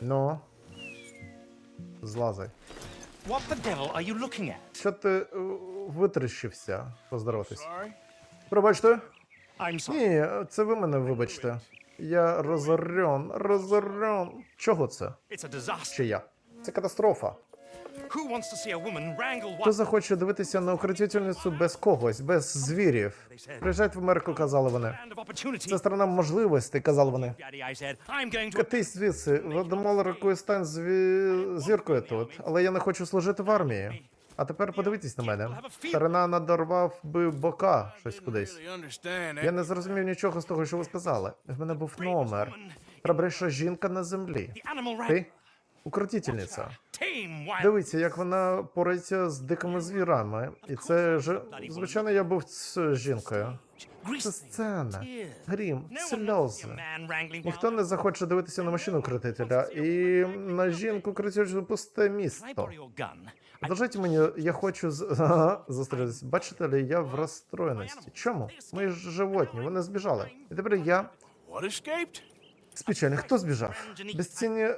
Ну. Злазай. What the devil are you looking at? Що ти е, витріщився? Поздороватись. Пробачте? I'm sorry. Ні, це ви мене вибачте. Я розорен, розорен. Чого це? Чи я? Це катастрофа. Хто one? захоче дивитися на укротительницю без когось, без звірів? Приїжджайте в Америку, казали вони. Це страна можливостей, казали вони. Катись звідси, Владимир ракує стань зві... зіркою тут, але я не хочу служити в армії. А тепер подивіться на мене. Старина надорвав би бока щось кудись. Я не зрозумів нічого з того, що ви сказали. В мене був номер. Храбріша жінка на землі. Ти? Укротительниця. Дивіться, як вона порається з дикими звірами. І це ж. Звичайно, я був з жінкою. Це сцена. Грім, сльози. Ніхто не захоче дивитися на машину критителя і на жінку критителя пусте місто. Дозвольте мені, я хочу з... Зустрітися. Бачите ли, я в розстроєності. Чому? Ми ж животні, вони збіжали. І тепер я? Спічений. Хто збіжав? Безцінні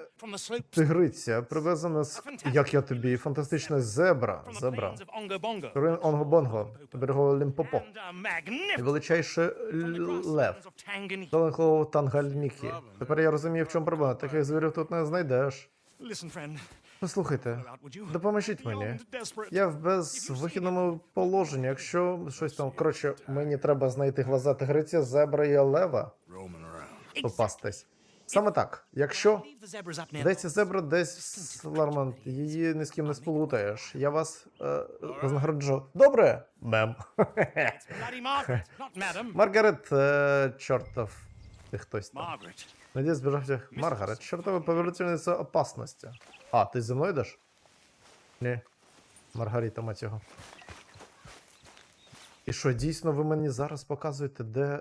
тигриця привезена з... Як я тобі? Фантастична зебра. Зебра. Турин Онго-Бонго. Берегово Лімпопо. І grasslands лев. Доленхово Тангальнікі. Тепер я розумію, в чому проблема. Таких звірів тут не знайдеш. Послухайте, допоможіть мені. Я в безвихідному положенні. Якщо щось там, коротше, мені треба знайти глаза тигриця, зебра і лева, around. Попастись. Саме так. Якщо десь зебра, десь Ларман, її ні з ким не сполутаєш. Я вас е, вознагороджу. Добре, мем. Маргарет, е, чортов. Ти хтось там. Надіюсь, збіжався. Маргарет, чортова повелительниця опасності. А, ти зі мною йдеш? Ні. Маргарита, мать його. І що, дійсно, ви мені зараз показуєте, де.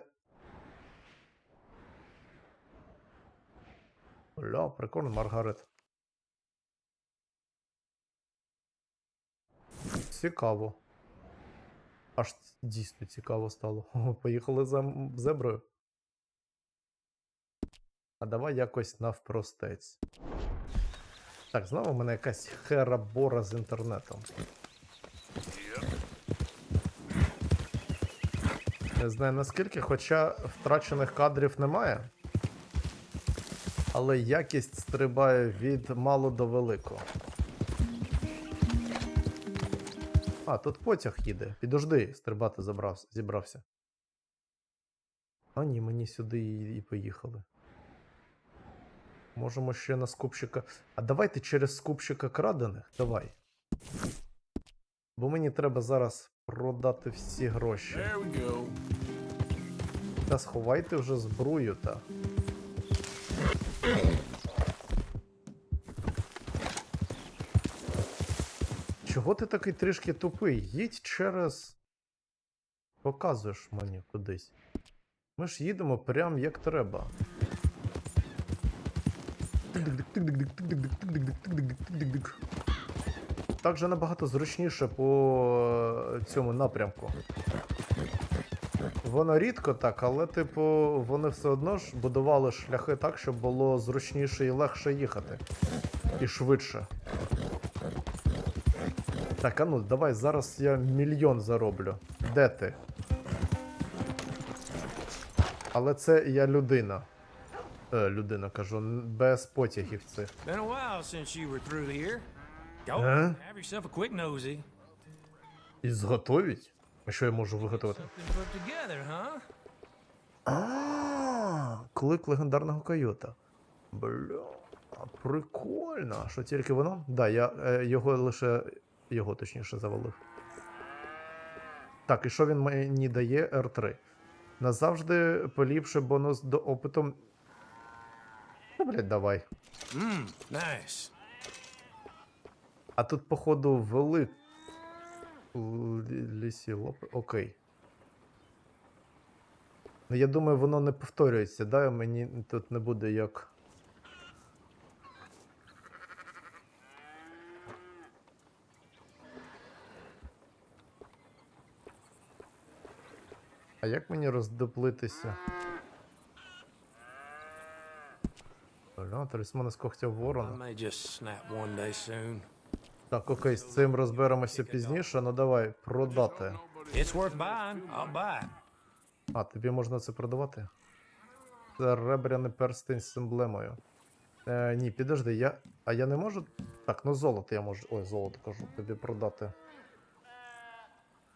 Ля, прикольно, Маргарет. Цікаво. Аж дійсно цікаво стало. Поїхали за зеброю. А давай якось навпростець. Так, знову в мене якась херабора з інтернетом. Не знаю наскільки, хоча втрачених кадрів немає. Але якість стрибає від мало до великого. А, тут потяг їде. Підожди, стрибати забрався, зібрався. А ні, мені сюди і, і поїхали. Можемо ще на скупщика. А давайте через скупщика крадених. Давай. Бо мені треба зараз продати всі гроші. Та сховайте вже зброю та. Чого ти такий трішки тупий? Їдь через. Показуєш мені кудись. Ми ж їдемо прям як треба. Так же набагато зручніше по цьому напрямку. Воно рідко так, але, типу, вони все одно ж будували шляхи так, щоб було зручніше і легше їхати. І швидше. Так, а ну, давай, зараз я мільйон зароблю. Де ти? Але це я людина. Е, людина кажу, без потягів цих. Been a А що я можу виготовити? А, клик легендарного койота. Бля, прикольно. Що тільки воно? Да, я е, його лише. Його точніше завалив. Так, і що він мені дає R3? Назавжди поліпше бонус до опиту. Ну, блядь, давай. Mmm, nice. А тут, походу, велик. Лісі лопи. Окей. Ну, я думаю, воно не повторюється, да? Мені тут не буде як. А як мені роздоплитися? Талісмани з когтя ворона. Так, окей, з цим розберемося пізніше. Ну давай, продати. It's worth buying. I'll buy. А, тобі можна це продавати? Це ребряний перстень з емблемою. Е, ні, підожди, я. А я не можу. Так, ну золото я можу. Ой, золото кажу, тобі продати.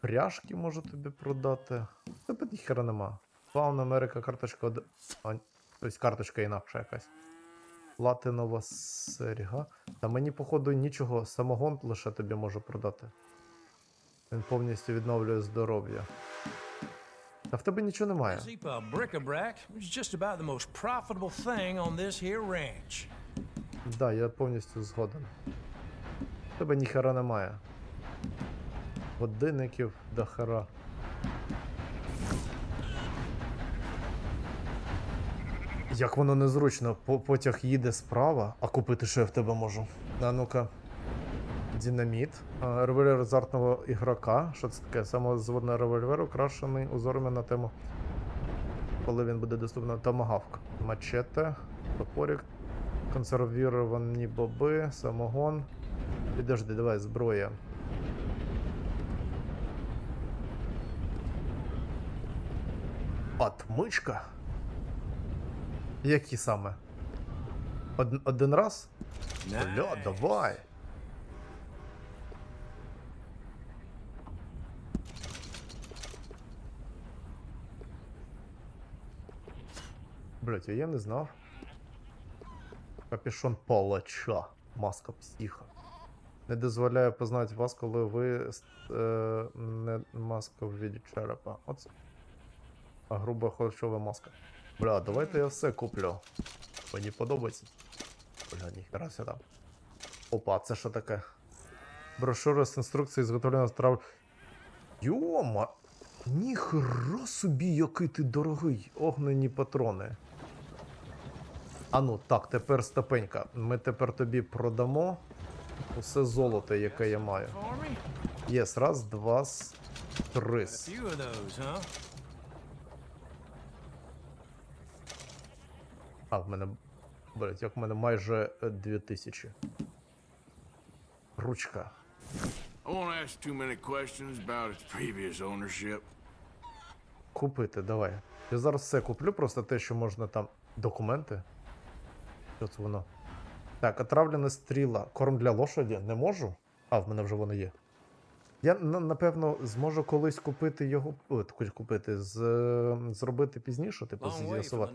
Пряжки можу тобі продати. Тебе ніхера нема. Фаун Америка, карточка. А, тобто карточка інакша якась. Платинова серіга. Та мені, походу, нічого, самогон лише тобі можу продати. Він повністю відновлює здоров'я. Та в тебе нічого немає. Ranch. Да, я повністю згоден. В тебе ніхера немає. Годинників до хера. Як воно незручно, потяг їде справа, а купити що я в тебе можу. А ну-ка. Динаміт. Револьвер азартного ігрока. Що це таке? Самозводний револьвер, украшений узорами на тему. Коли він буде доступний томагавк. Мачете, топорик, консервіровані боби, самогон. Підожди, давай, зброя. Отмичка? Які саме? Од- один раз? Бля, давай. Блять, я не знав. Капюшон палача. Маска психа. Не дозволяє познати вас, коли ви е, не маска в віді черепа. Оце. А груба харчова маска. Бля, давайте я все куплю. Мені подобається. Бля, ніхера там. Опа, це що таке? Брошура з інструкцією зготовлення страв. Йома! Ніхера собі, який ти дорогий! Огнені патрони. А ну, так, тепер ступенька. Ми тепер тобі продамо усе золото, яке я маю. Єс, раз, два, три. А, в мене. Блять, як в мене майже е, дві тисячі. Ручка. Купити, давай. Я зараз все куплю, просто те, що можна там. Документи. Що це воно? Так, отравлена стріла. Корм для лошаді не можу. А, в мене вже воно є. Я напевно зможу колись купити його. О, хоч купити, з, зробити пізніше, типу, з'ясувати.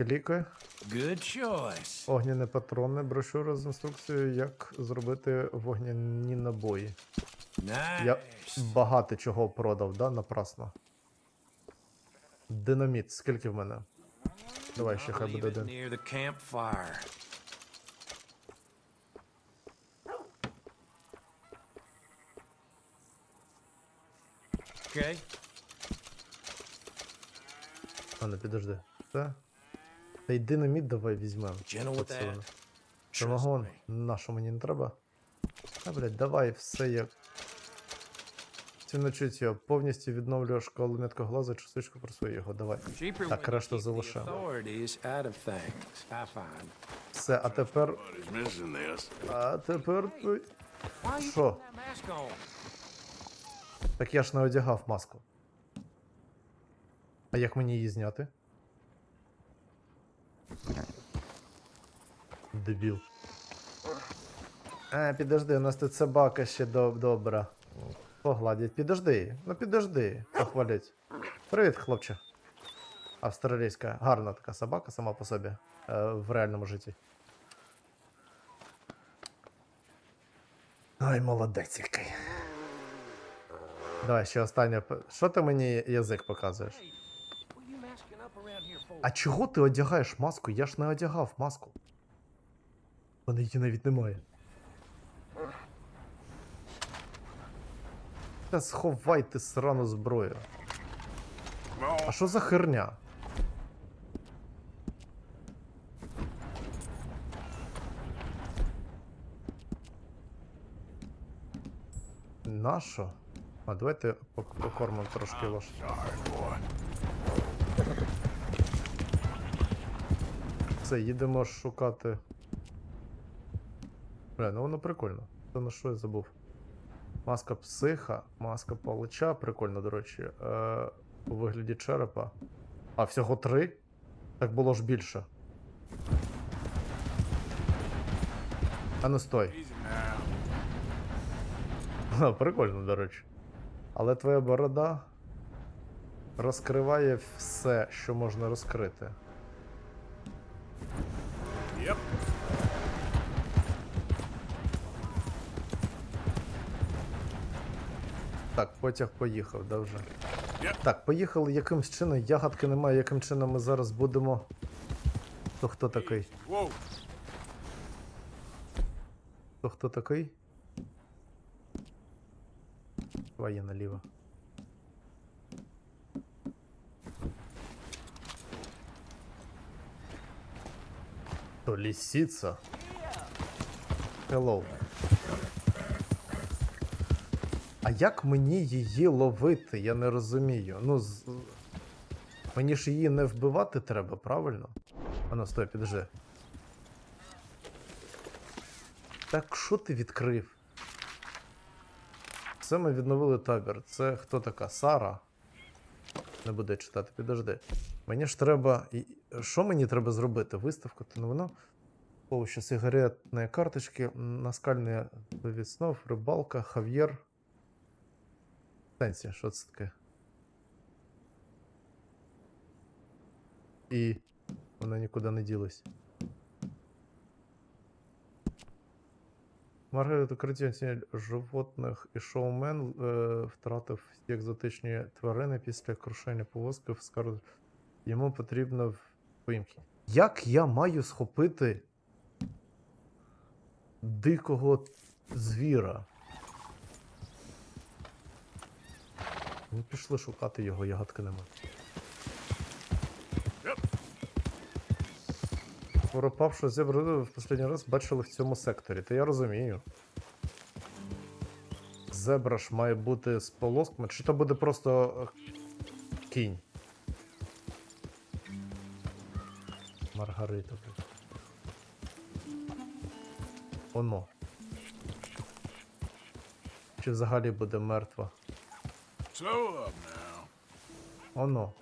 Ліки, огняні патрони, брошура з інструкцією, як зробити вогняні набої. Nice. Я багато чого продав, да, напрасно. Динаміт, скільки в мене? Давай ще хай буде один. Okay. А, не підожди. Це? Та й динаміт давай візьмемо. Самогон, нащо мені не треба? А, блядь, давай все як. Ціночуття, повністю відновлює шкалу меткоглаза, частичку просує його, давай. Так, решту find. Все, а тепер. А тепер. Що? Так я ж не одягав маску. А як мені її зняти? Дебіл. А, підожди, у нас тут собака ще доб- добра. Погладять. Підожди, ну підожди, похвалять. Привіт, хлопче. Австралійська, гарна така собака сама по собі е, в реальному житті. Ай, молодець який. Давай ще останнє. Що ти мені язик показуєш? А чого ти одягаєш маску? Я ж не одягав маску. У мене її навіть немає. Та сховайте срану зброю. А що за херня? Нащо? А давайте пок- покормимо трошки лошадь. Все, їдемо шукати. Бля, ну воно прикольно. Це на що я забув? Маска психа, маска палича, прикольно, до речі. Е, у вигляді черепа. А, всього три? Так було ж більше. А ну стой. Ха, Прикольно, до речі. Але твоя борода розкриває все, що можна розкрити. Yep. Так, потяг поїхав, да вже. Yep. Так, поїхали якимсь чином. Ягодки немає, яким чином ми зараз будемо. То хто такий? Whoa. То хто такий? Твоє наліво. То лисица. Hello. А як мені її ловити? Я не розумію. Ну, з... мені ж її не вбивати треба, правильно? А ну, стой, підожди. Так що ти відкрив? Це ми відновили табір. Це хто така? Сара? Не буде читати, підожди. Мені ж треба. Що мені треба зробити? Виставку та новину. Овощи, сигаретні карточки, наскальний відснов, рибалка, хав'єр. Сенсі, що це таке? І вона нікуди не ділась. Маргарита Кретінці животних і шоумен е, втратив екзотичні тварини після крушення повозки в скар... Йому потрібно поїмки. Як я маю схопити дикого звіра? Ну, пішли шукати його, ягодки нема. Пропавшу зебру в останній раз бачили в цьому секторі, то я розумію. Зебра ж має бути з полосками, чи то буде просто е, кінь? Маргарита. Оно. Чи взагалі буде мертва? Оно.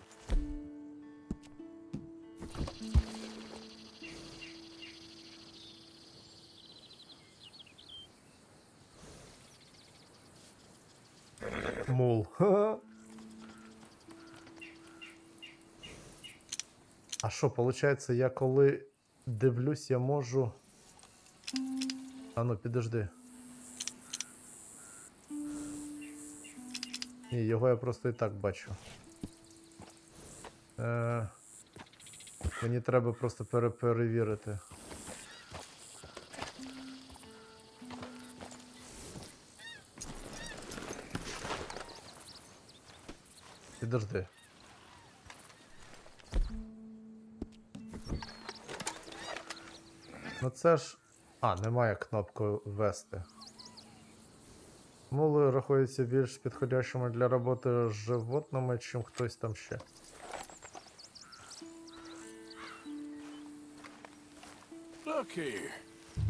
Ха. А що, виходить, я коли дивлюсь, я можу. А ну, підожди. Ні, його я просто і так бачу. Е, мені треба просто пере Підожди. Ну це ж. А, немає кнопки ввести. Мули рахуються більш підходящими для роботи з животними, чим хтось там ще. Look.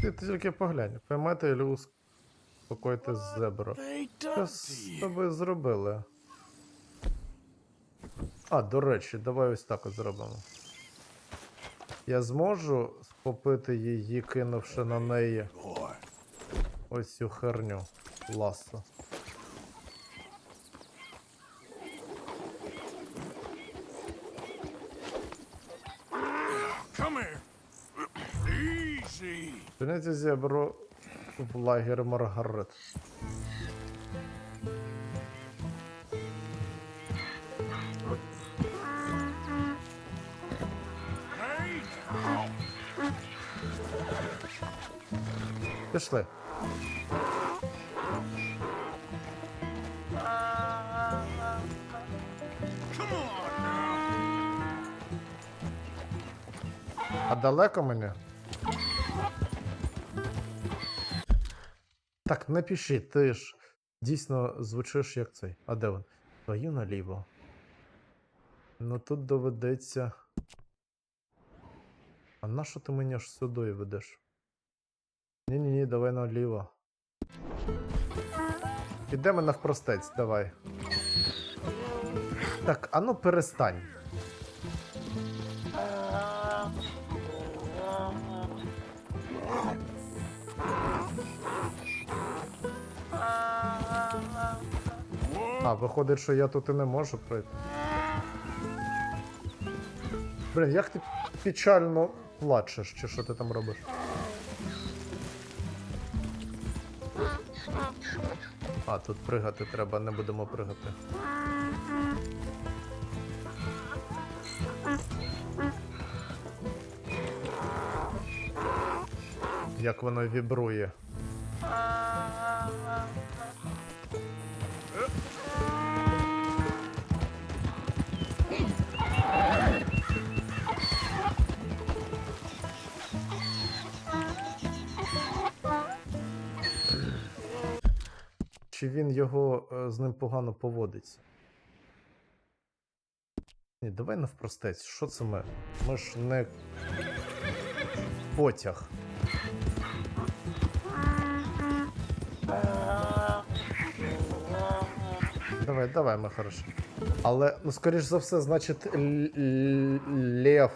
Ти, ти тільки поглянь, поймати і успокойте зебру. Що з тобою зробили? А, до речі, давай ось так от зробимо. Я зможу схопити її, кинувши на неї ось цю херню. Ласо. Here. Easy. Звільнити в лагер Маргарет. Пішли. А далеко мені? Так, не пиши, ти ж дійсно звучиш як цей. А де він? Твою наліво. Ну тут доведеться. А А на що ти мені аж сюди ведеш? Ні-ні-ні, давай наліво. Підемо навпростець, давай. Так, а ну перестань. А, виходить, що я тут і не можу пройти. Блін, як ти печально плачеш, чи що ти там робиш? А, тут пригати треба, не будемо пригати. Як воно вібрує. Він його е, з ним погано поводиться? Ні, давай навпростець. Що це ми? Ми ж не потяг. Давай, давай, ми хорошо. Але, ну, скоріш за все, значить, Лев,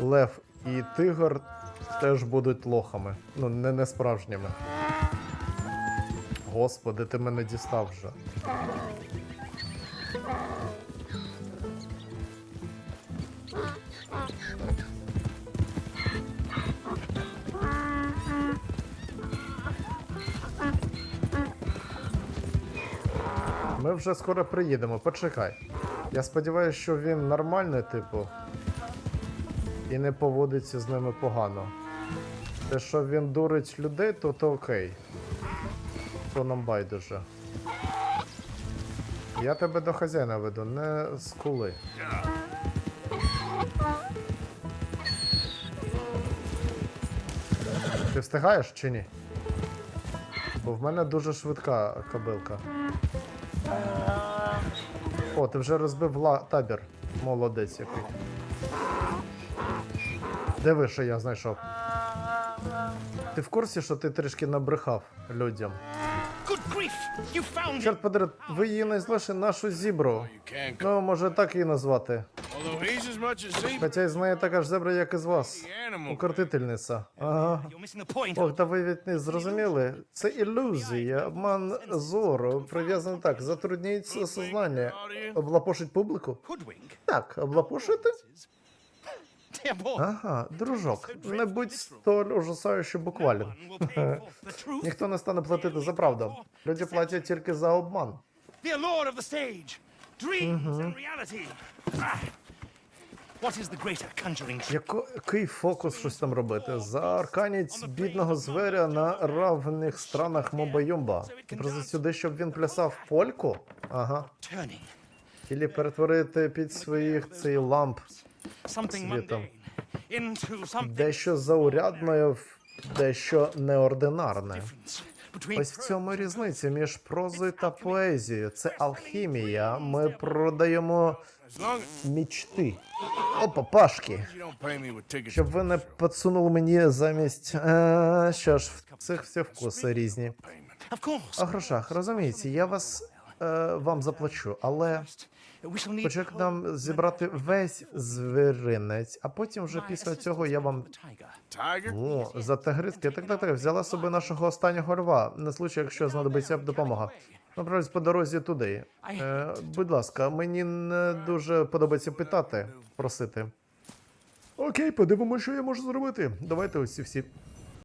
Лев і Тигр теж будуть лохами. Ну, не, не справжніми. Господи, ти мене дістав вже. Ми вже скоро приїдемо, почекай. Я сподіваюся, що він нормальний, типу, і не поводиться з ними погано. Те, що він дурить людей, то то окей. То нам байдуже. Я тебе до хазяїна веду, не з кули. Ти встигаєш чи ні? Бо в мене дуже швидка кобилка. О, ти вже розбив ла- табір. Молодець який. Диви, що я знайшов. Ти в курсі, що ти трішки набрехав людям? Чорт подери, ви її знайшли нашу зібру. Ну, може так її назвати. Хоча із неї така ж зебра, як і з вас. Укротительниця. Ага. Ох, та ви від не зрозуміли. Це ілюзія, обман зору, прив'язаний так, затруднюють сознання. Облапошить публіку? Так, облапошити? Ага, дружок, не будь столь ужасающе буквален. truth. Ніхто не стане платити за правду. Люди платять тільки за обман. Який фокус щось там робити? Заарканять бідного зверя на равних странах Моба-Юмба. Просто сюди, щоб він плясав польку? Ага. Ілі перетворити під своїх цей ламп Світом. дещо заурядне в дещо неординарне. Ось в цьому різниця між прозою та поезією. Це алхімія. Ми продаємо мічти. Опа, пашки. you don't pay me with tickets. Щоб ви не підсунули мені замість. Е, що ж, в цих всі вкуси різні. О грошах, розумієте, я вас е, вам заплачу, але почек нам зібрати весь звіринець, а потім вже після цього я вам. О, за тигритки. Так, так, так, взяла з собою нашого останнього льва, на случай, якщо знадобиться допомога. Направлюсь по дорозі туди. Е, будь ласка, мені не дуже подобається питати, просити. Окей, подивимося, що я можу зробити. Давайте усі всі